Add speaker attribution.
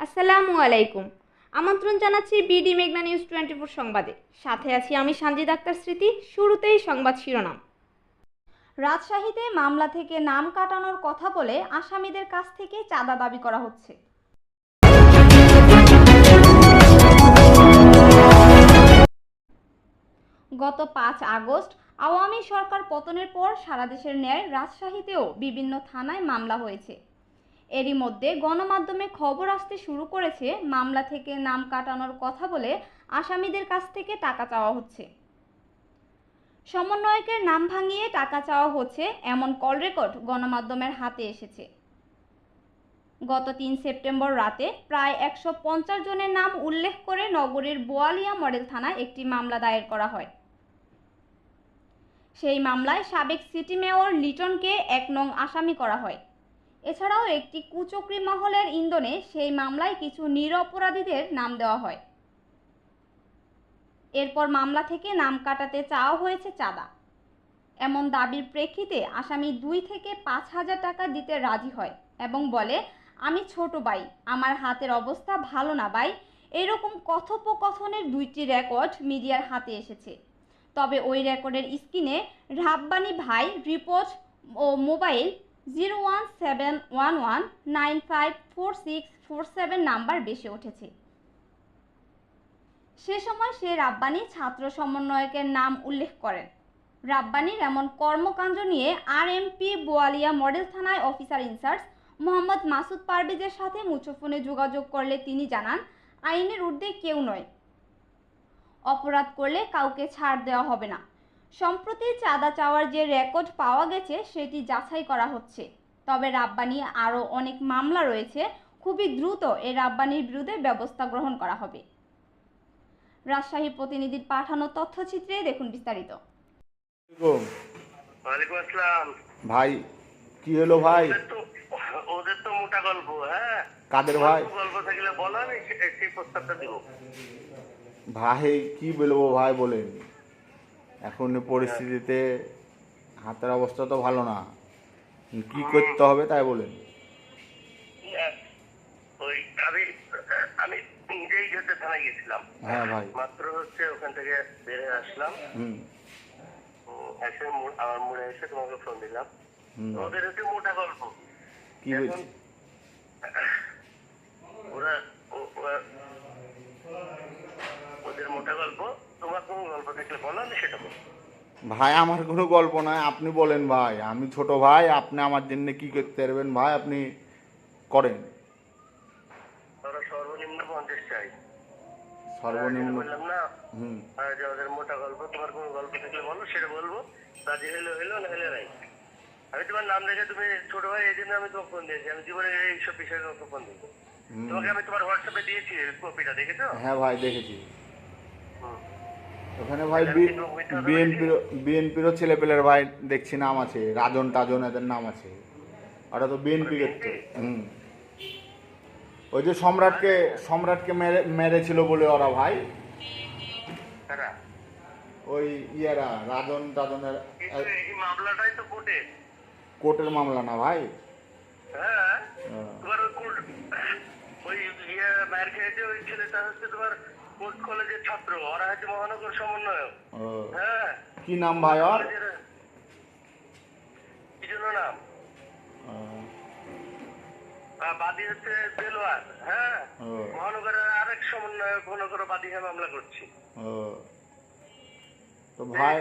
Speaker 1: আসসালামু আলাইকুম। আমন্ত্রণ জানাচ্ছি বিডি মেঘনা নিউজ টোয়েন্টি ফোর সংবাদে। সাথে আছি আমি সানজিদ আক্তার স্মৃতি, শুরুতেই সংবাদ শিরোনাম। রাজশাহীতে মামলা থেকে নাম কাটানোর কথা বলে আসামিদের কাছ থেকে চাঁদা দাবি করা হচ্ছে। গত পাঁচ আগস্ট, আওয়ামী সরকার পতনের পর সারা দেশের ন্যায় রাজশাহীতেও বিভিন্ন থানায় মামলা হয়েছে। এরই মধ্যে গণমাধ্যমে খবর আসতে শুরু করেছে, মামলা থেকে নাম কাটানোর কথা বলে আসামিদের কাছ থেকে টাকা চাওয়া হচ্ছে। সমন্বয়কের নাম ভাঙিয়ে টাকা চাওয়া হচ্ছে এমন কল রেকর্ড গণমাধ্যমের হাতে এসেছে। গত তিন সেপ্টেম্বর রাতে প্রায় একশো পঞ্চাশ জনের নাম উল্লেখ করে নগরীর বোয়ালিয়া মডেল থানায় একটি মামলা দায়ের করা হয়। সেই মামলায় সাবেক সিটি মেয়র লিটনকে এক নং আসামি করা হয়। এছাড়াও একটি কুচক্রি মহলের ইন্ধনে সেই মামলায় কিছু নিরপরাধীদের নাম দেওয়া হয়। এরপর মামলা থেকে নাম কাটাতে চাওয়া হয়েছে চাঁদা। এমন দাবির প্রেক্ষিতে আসামি দুই থেকে পাঁচ হাজার টাকা দিতে রাজি হয় এবং বলে, আমি ছোট ভাই, আমার হাতের অবস্থা ভালো না ভাই। এরকম কথোপকথনের দুইটি রেকর্ড মিডিয়ার হাতে এসেছে। তবে ওই রেকর্ডের স্ক্রিনে রাব্বানি ভাই রিপোর্ট ও mobile zero one seven one one nine five four six four seven number বেশি উঠেছে। সে সময় সে রাব্বানি ছাত্র সমন্বয়কের নাম উল্লেখ করেন। রাব্বানির এমন কর্মকাণ্ড নিয়ে আর আরএমপি বোয়ালিয়া মডেল থানায় officer in charge Mohammad Masud পারভেজের সাথে মুঠোফোনে যোগাযোগ করলে তিনি জানান, আইনের ঊর্ধ্বে কেউ নয়। অপরাধ করলে কাউকে ছাড় দেওয়া হবে না। সম্প্রতি চাঁদা চাওয়ার যে রেকর্ড পাওয়া গেছে সেটি যাচাই করা হচ্ছে। তবে রাব্বানি আরও অনেক মামলা রয়েছে। খুবই দ্রুত এই রাব্বানির বিরুদ্ধে ব্যবস্থা গ্রহণ করা হবে। রাজশাহী প্রতিনিধির পাঠানো তথ্যচিত্রে দেখুন বিস্তারিত।
Speaker 2: ওয়ালাইকুম। আসসালাম।
Speaker 3: ভাই কি হলো ভাই?
Speaker 2: ওদের তো মোটা গল্প হ্যাঁ?
Speaker 3: কাদের ভাই?
Speaker 2: গল্প থাকলে বলো আমি সেই প্রস্তাবটা দিব।
Speaker 3: ভাই কি বলব ভাই বলেন। এখন পরিস্থিতিতে হাতের অবস্থা তো ভালো না। কি করতে হবে তাই বলেন।
Speaker 2: হ্যাঁ, ওই আমি আমি নিজেই থানায় গেছিলাম।
Speaker 3: হ্যাঁ ভাই।
Speaker 2: মাত্র হচ্ছে ওখান থেকে বেরিয়ে আসলাম।
Speaker 3: হুম।
Speaker 2: এসে আমার মুড়ে এসে তোমাকে ফোন দিলাম। ওদের হচ্ছে মোটা গল্প।
Speaker 3: কি হয়েছে
Speaker 2: ওরা ও- ওরা- ওদের মোটা গল্প তোমার কোন গল্প থাকলে বলব
Speaker 3: ভাই আমার কোনো গল্প নয়। আপনি বলেন ভাই আমি ছোট ভাই আপনি আমার জন্য কি করতে পারবেন ভাই? আপনি করেন।
Speaker 2: ওরা সর্বনিম্ন পঞ্চাশ চাই।
Speaker 3: সর্বনিম্ন
Speaker 2: বললাম না
Speaker 3: হুম।
Speaker 2: যে ওদের মোটা গল্প তোমার কোনো গল্প থাকলে বলো সেটা বলব। রাজি হইলে হইল না হলে নাই। আমি তোমার নাম দেখে তুমি ছোট ভাই এই জন্য আমি তোমাকে ফোন দিয়েছি। আমি জীবনে এইসব বিষয়ে তোমাকে ফোন দিই তোমাকে আমি তোমার হোয়াটসঅ্যাপে দিয়েছি কপিটা দেখেছ?
Speaker 3: হ্যাঁ ভাই দেখেছি। ওখানে ভাই বিএনপির বিএনপিরও ছেলেপেলের ভাই দেখছি নাম আছে রাজন টাজন এদের নাম আছে। ওটা তো বিএনপি করতো। হুম। ওই যে সম্রাটকে সম্রাটকে মেরে মেরেছিল বলে ওরা ভাই। ওই ইয়েরা রাজন টাজনের
Speaker 2: এই মামলাটাই তো কোর্টে।
Speaker 3: কোর্টের মামলা না ভাই।
Speaker 2: হ্যাঁ?
Speaker 3: হ্যাঁ।
Speaker 2: ওই ইয়ে মায়ের খেয়েছে ওই ছেলেটা হচ্ছে তোমার কোর্ট কলেজের ছাত্র ওরা হচ্ছে মহানগর সমন্বয়ক। হ্যাঁ।
Speaker 3: কি নাম ভাই ওর?
Speaker 2: কি জন্য নাম? বাদী হচ্ছে দেলোয়ার হ্যাঁ। মহানগরের আরেক সমন্বয়ক মনে করো বাদী হয়ে মামলা করছি।
Speaker 3: তো ভাই